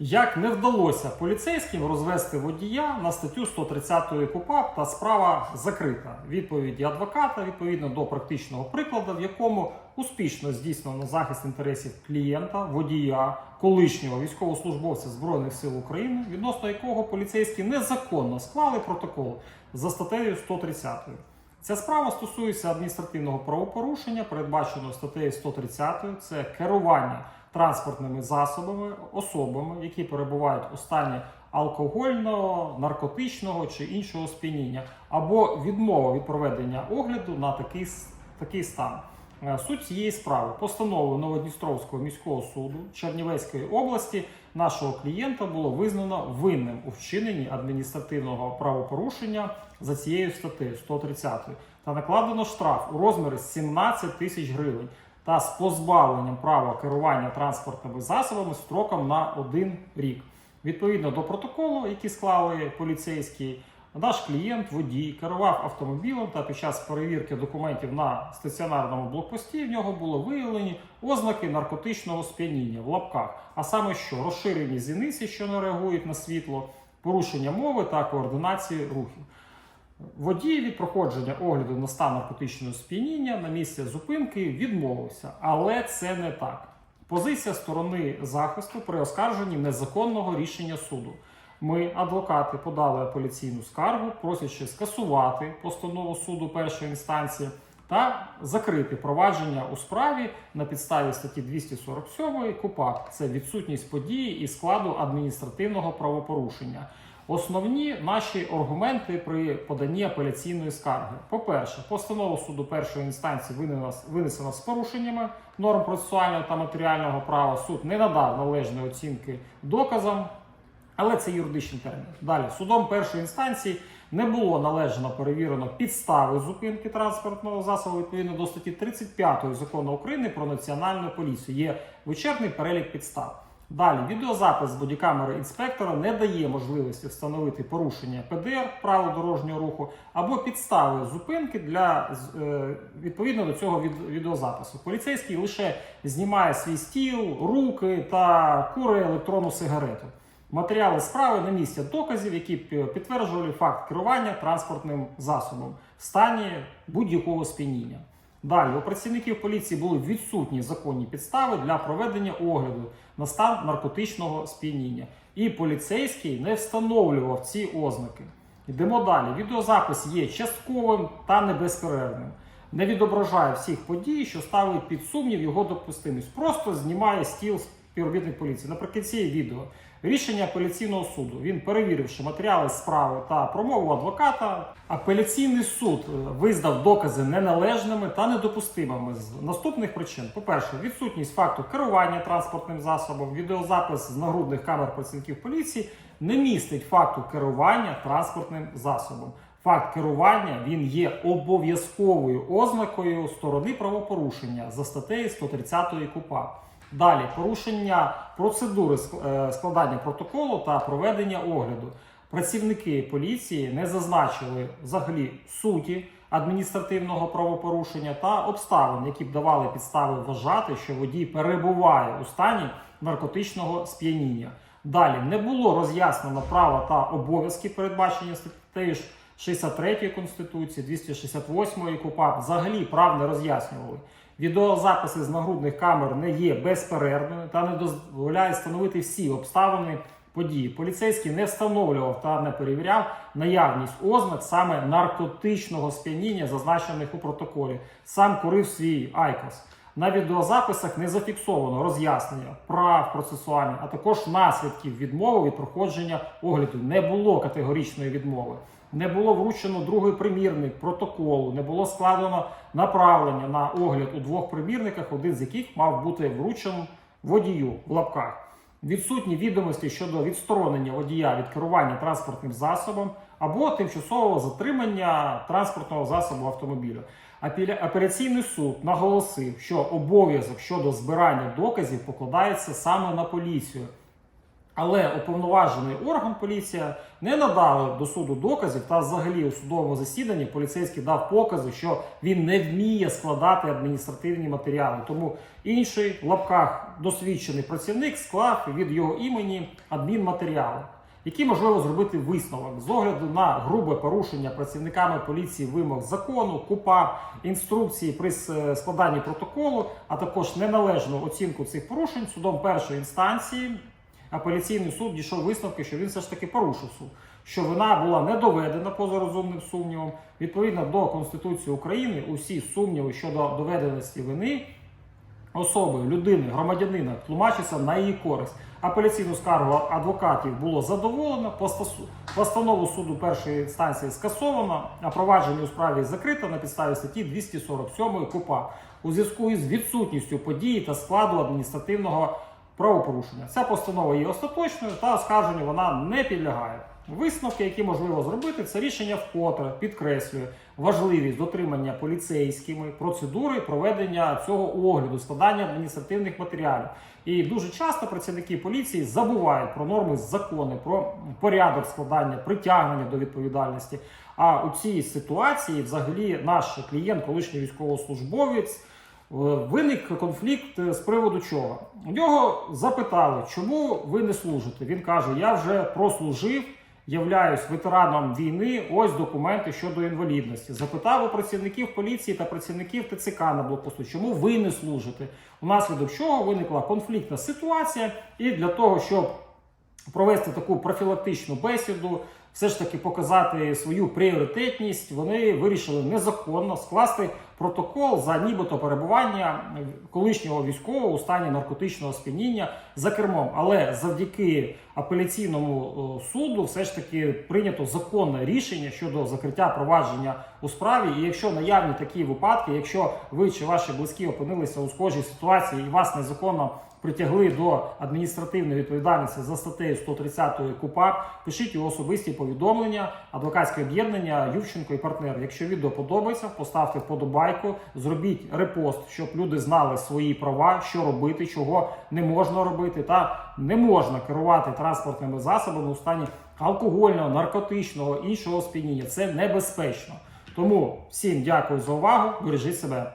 Як не вдалося поліцейським розвести водія на статтю 130 КУПАП та справа закрита. Відповіді адвоката відповідно до практичного прикладу, в якому успішно здійснено захист інтересів клієнта, водія, колишнього військовослужбовця Збройних сил України, відносно якого поліцейські незаконно склали протокол за статтею 130. Ця справа стосується адміністративного правопорушення, передбаченого статтею 130. Це керування транспортними засобами особами, які перебувають у стані алкогольного, наркотичного чи іншого сп'яніння, або відмова від проведення огляду на такий, такий стан. Е, Суть цієї справи постановою Новодністровського міського суду Чернівецької області нашого клієнта було визнано винним у вчиненні адміністративного правопорушення за цією статтею 130 та накладено штраф у розмірі 17 тисяч гривень та з позбавленням права керування транспортними засобами строком на один рік. Відповідно до протоколу, який склали поліцейські, наш клієнт, водій, керував автомобілем та під час перевірки документів на стаціонарному блокпості в нього було виявлені ознаки наркотичного сп'яніння в лапках, а саме що розширені зіниці, що не реагують на світло, порушення мови та координації рухів. Водій від проходження огляду на стан наркотичного сп'яніння на місці зупинки відмовився, але це не так. Позиція сторони захисту при оскарженні незаконного рішення суду. Ми, адвокати, подали апеляційну скаргу, просячи скасувати постанову суду першої інстанції та закрити провадження у справі на підставі статті 247 КУПАП. Це відсутність події і складу адміністративного правопорушення. Основні наші аргументи при поданні апеляційної скарги. По-перше, постанова суду першої інстанції винесена, з порушеннями норм процесуального та матеріального права. Суд не надав належної оцінки доказам, але це юридичний термін. Далі судом першої інстанції не було належно перевірено підстави зупинки транспортного засобу відповідно до статті 35 закону України про національну поліцію. Є вичерпний перелік підстав. Далі відеозапис з бодікамери інспектора не дає можливості встановити порушення ПДР правил дорожнього руху або підстави зупинки для е, відповідно до цього від, відеозапису. Поліцейський лише знімає свій стіл, руки та кури електронну сигарету. Матеріали справи не містять доказів, які підтверджували факт керування транспортним засобом в стані будь-якого сп'яніння. Далі у працівників поліції були відсутні законні підстави для проведення огляду на стан наркотичного сп'яніння. І поліцейський не встановлював ці ознаки. Йдемо далі. Відеозапис є частковим та небезперервним. Не відображає всіх подій, що ставить під сумнів його допустимість. Просто знімає стіл співробітник поліції. Наприкінці відео рішення апеляційного суду. Він перевіривши матеріали справи та промову адвоката. Апеляційний суд е, визнав докази неналежними та недопустимими з наступних причин: по-перше, відсутність факту керування транспортним засобом, відеозапис з нагрудних камер працівників поліції не містить факту керування транспортним засобом. Факт керування він є обов'язковою ознакою сторони правопорушення за статтею 130 КУПА. Далі порушення процедури е, складання протоколу та проведення огляду. Працівники поліції не зазначили взагалі суті адміністративного правопорушення та обставин, які б давали підстави вважати, що водій перебуває у стані наркотичного сп'яніння. Далі не було роз'яснено права та обов'язки, передбачені статтею ж 63 Конституції, 268 КУПАП, взагалі прав не роз'яснювали. Відеозаписи з нагрудних камер не є безперервними та не дозволяють встановити всі обставини події. Поліцейський не встановлював та не перевіряв наявність ознак саме наркотичного сп'яніння, зазначених у протоколі. Сам курив свій айкос. На відеозаписах не зафіксовано роз'яснення прав процесуальних, а також наслідків відмови від проходження огляду. Не було категоричної відмови. Не було вручено другий примірник протоколу, не було складено направлення на огляд у двох примірниках, один з яких мав бути вручений водію в лапках. Відсутні відомості щодо відсторонення водія від керування транспортним засобом або тимчасового затримання транспортного засобу автомобіля. Апеля- Апеляційний суд наголосив, що обов'язок щодо збирання доказів покладається саме на поліцію, Але уповноважений орган поліція не надали до суду доказів та взагалі у судовому засіданні поліцейський дав покази, що він не вміє складати адміністративні матеріали. Тому інший в лапках досвідчений працівник склав від його імені адмінматеріали, які можливо зробити висновок з огляду на грубе порушення працівниками поліції вимог закону, КУПА, інструкції при складанні протоколу, а також неналежну оцінку цих порушень судом першої інстанції. Апеляційний суд дійшов висновки, що він все ж таки порушив суд, що вина була не доведена поза розумним сумнівом. Відповідно до Конституції України, усі сумніви щодо доведеності вини особи, людини, громадянина тлумачиться на її користь. Апеляційну скаргу адвокатів було задоволено, постанову суду першої інстанції скасовано, а провадження у справі закрито на підставі статті 247 КУПА у зв'язку із відсутністю події та складу адміністративного правопорушення. Ця постанова є остаточною та оскарженню вона не підлягає. Висновки, які можливо зробити, це рішення вкотре підкреслює важливість дотримання поліцейськими процедури проведення цього огляду, складання адміністративних матеріалів. І дуже часто працівники поліції забувають про норми закони, про порядок складання, притягнення до відповідальності. А у цій ситуації, взагалі, наш клієнт, колишній військовослужбовець, е, Виник конфлікт е, з приводу чого? У нього запитали, чому ви не служите. Він каже: Я вже прослужив, являюсь ветераном війни. Ось документи щодо інвалідності. Запитав у працівників поліції та працівників ТЦК на блокпосту, чому ви не служите? Унаслідок чого виникла конфліктна ситуація, і для того, щоб провести таку профілактичну бесіду, все ж таки показати свою пріоритетність. Вони вирішили незаконно скласти протокол за нібито перебування колишнього військового у стані наркотичного сп'яніння за кермом. Але завдяки апеляційному суду, все ж таки прийнято законне рішення щодо закриття провадження у справі. І якщо наявні такі випадки, якщо ви чи ваші близькі опинилися у схожій ситуації і вас незаконно притягли до адміністративної відповідальності за статтею 130 КУПАП, пишіть у особисті повідомлення адвокатське об'єднання Ювченко і партнер. Якщо відео подобається, поставте вподобайку, зробіть репост, щоб люди знали свої права, що робити, чого не можна робити, та не можна керувати транспортними засобами у стані алкогольного, наркотичного іншого сп'яніння. Це небезпечно. Тому всім дякую за увагу. Бережіть себе.